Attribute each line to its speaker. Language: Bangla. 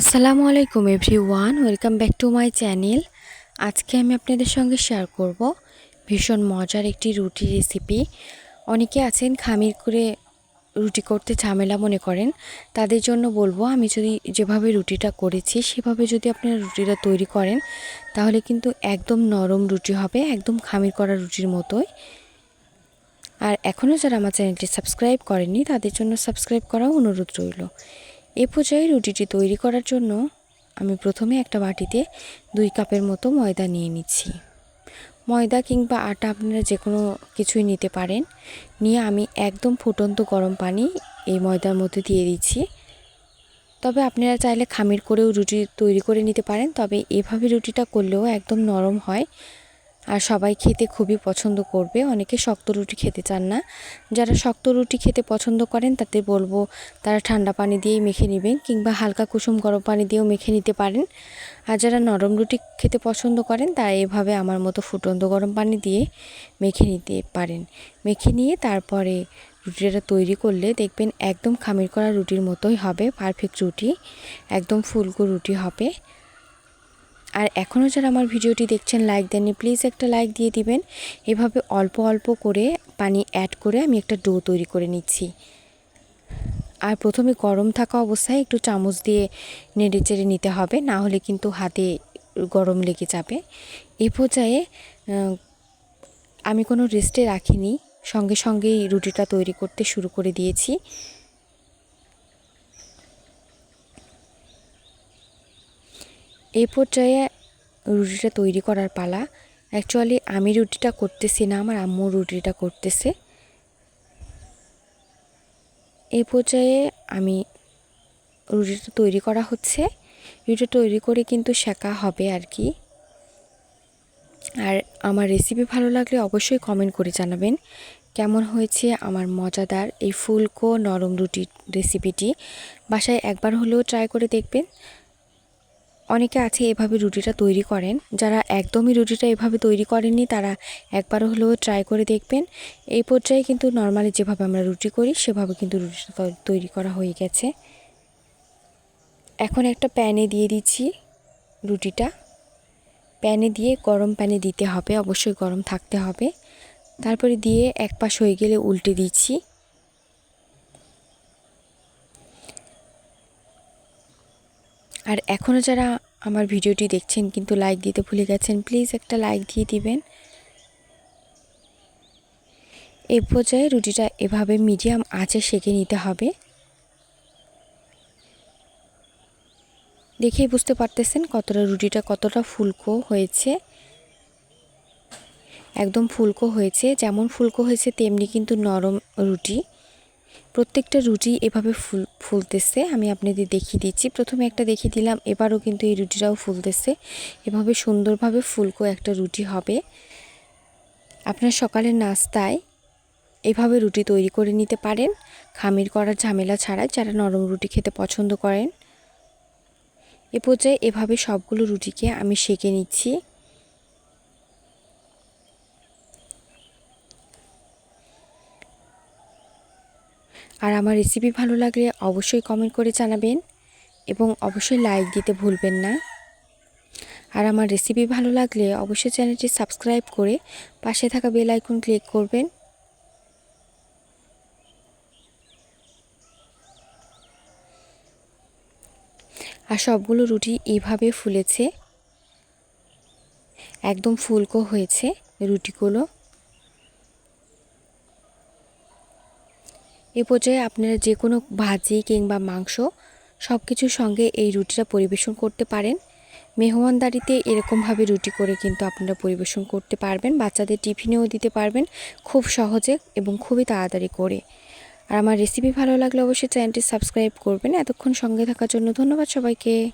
Speaker 1: আসসালামু আলাইকুম everyone, welcome back to my channel. আজকে আমি আপনাদের সঙ্গে শেয়ার করব ভীষণ মজার একটি রুটি রেসিপি। অনেকে আছেন খামির করে রুটি করতে ঝামেলা মনে করেন, তাদের জন্য বলব আমি যদি যেভাবে রুটিটা করেছি সেভাবে যদি আপনারা রুটিটা তৈরি করেন, তাহলে কিন্তু একদম নরম রুটি হবে, একদম খামির করা রুটির মতোই। আর এখনও যারা আমার চ্যানেলটি সাবস্ক্রাইব করেননি, তাদের জন্য সাবস্ক্রাইব করাও অনুরোধ রইল। এ পর্যায়ে রুটিটি তৈরি করার জন্য আমি প্রথমে একটা বাটিতে দুই কাপের মতো ময়দা নিয়ে নিচ্ছি। ময়দা কিংবা আটা আপনারা যে কোনো কিছুই নিতে পারেন। নিয়ে আমি একদম ফুটন্ত গরম পানি এই ময়দার মধ্যে দিয়ে দিচ্ছি। তবে আপনারা চাইলে খামির করেও রুটি তৈরি করে নিতে পারেন, তবে এভাবে রুটিটা করলেও একদম নরম হয়। আর সবাই খেতে খুবই পছন্দ করবে। অনেকে শক্ত রুটি খেতে চান না। যারা শক্ত রুটি খেতে পছন্দ করেন, তাতে বলব তারা ঠান্ডা পানি দিয়েই মেখে নেবেন কিংবা হালকা কুসুম গরম পানি দিয়েও মেখে নিতে পারেন। আর যারা নরম রুটি খেতে পছন্দ করেন, তারা এভাবে আমার মতো ফুটন্ত গরম পানি দিয়ে মেখে নিতে পারেন। মেখে নিয়ে তারপরে রুটিটা তৈরি করলে দেখবেন একদম খামির করা রুটির মতোই হবে, পারফেক্ট রুটি, একদম ফুলকো রুটি হবে। আর এখনও যারা আমার ভিডিওটি দেখছেন লাইক দেননি প্লিজ একটা লাইক দিয়ে দিবেন। এভাবে অল্প অল্প করে পানি অ্যাড করে আমি একটা ডো তৈরি করে নিচ্ছি। আর প্রথমে গরম থাকা অবস্থায় একটু চামচ দিয়ে নেড়ে চেড়ে নিতে হবে, না হলে কিন্তু হাতে গরম লেগে যাবে। এ পর্যায়ে আমি কোনো রেস্টে রাখিনি, সঙ্গে সঙ্গেই রুটিটা তৈরি করতে শুরু করে দিয়েছি। এই পর্যায়ে রুটিটা তৈরি করার পালা। অ্যাকচুয়ালি আমি রুটিটা করতেছি না, আমার আম্মু রুটিটা করতেছে। এই পর্যায়ে আমি রুটিটা তৈরি করা হচ্ছে। রুটিটা তৈরি করে কিন্তু শেখা হবে আর কি। আর আমার রেসিপি ভালো লাগলে অবশ্যই কমেন্ট করে জানাবেন। কেমন হয়েছে আমার মজাদার এই ফুলকো নরম রুটির রেসিপিটি বাসায় একবার হলেও ট্রাই করে দেখবেন। অনেকে আছে এভাবে রুটিটা তৈরি করেন। যারা একদমই রুটিটা এভাবে তৈরি করেননি, তারা একবার হলেও ট্রাই করে দেখবেন। এই পর্যায়ে কিন্তু নর্মালি যেভাবে আমরা রুটি করি, সেভাবে কিন্তু রুটিটা তৈরি করা হয়ে গেছে। এখন একটা প্যানে দিয়ে দিচ্ছি রুটিটা। প্যানে দিয়ে গরম প্যানে দিতে হবে, অবশ্যই গরম থাকতে হবে। তারপরে দিয়ে এক পাশ হয়ে গেলে উল্টে দিচ্ছি। আর এখনও যারা আমার ভিডিওটি দেখছেন কিন্তু লাইক দিতে ভুলে গেছেন প্লিজ একটা লাইক দিয়ে দিবেন। এ পর্যায়ে রুটিটা এভাবে মিডিয়াম আঁচে সেঁকে নিতে হবে। দেখেই বুঝতে পারতেছেন কতটা রুটিটা কতটা ফুলকো হয়েছে। একদম ফুলকো হয়েছে, যেমন ফুলকো হয়েছে তেমনি কিন্তু নরম রুটি। প্রত্যেকটা রুটি এভাবে ফুল, ফুলতেছে। আমি আপনাদের দেখিয়ে দিচ্ছি। প্রথমে একটা দেখিয়ে দিলাম, এবারও কিন্তু এই রুটিটাও ফুলতেছে। এভাবে সুন্দরভাবে ফুলকো একটা রুটি হবে। আপনার সকালের নাস্তায় এভাবে রুটি তৈরি করে নিতে পারেন। খামির করার ঝামেলা ছাড়াই যারা নরম রুটি খেতে পছন্দ করেন, এ পর্যায়ে এভাবে সবগুলো রুটিকে আমি সেঁকে নিচ্ছি। আর আমার রেসিপি ভালো লাগলে অবশ্যই কমেন্ট করে জানাবেন এবং অবশ্যই লাইক দিতে ভুলবেন না। আর আমার রেসিপি ভালো লাগলে অবশ্যই চ্যানেলটি সাবস্ক্রাইব করে পাশে থাকা বেল আইকন ক্লিক করবেন। আর সবগুলো রুটি এইভাবে ফুলেছে, একদম ফুলকো হয়েছে রুটিগুলো। এ পর্যায়ে আপনারা যে কোনো ভাজি কিংবা মাংস সব কিছুর সঙ্গে এই রুটিটা পরিবেশন করতে পারেন। মেহমানদারিতে এরকমভাবে রুটি করে কিন্তু আপনারা পরিবেশন করতে পারবেন, বাচ্চাদের টিফিনেও দিতে পারবেন খুব সহজে এবং খুবই তাড়াতাড়ি করে। আর আমার রেসিপি ভালো লাগলে অবশ্যই চ্যানেলটি সাবস্ক্রাইব করবেন। এতক্ষণ সঙ্গে থাকার জন্য ধন্যবাদ সবাইকে।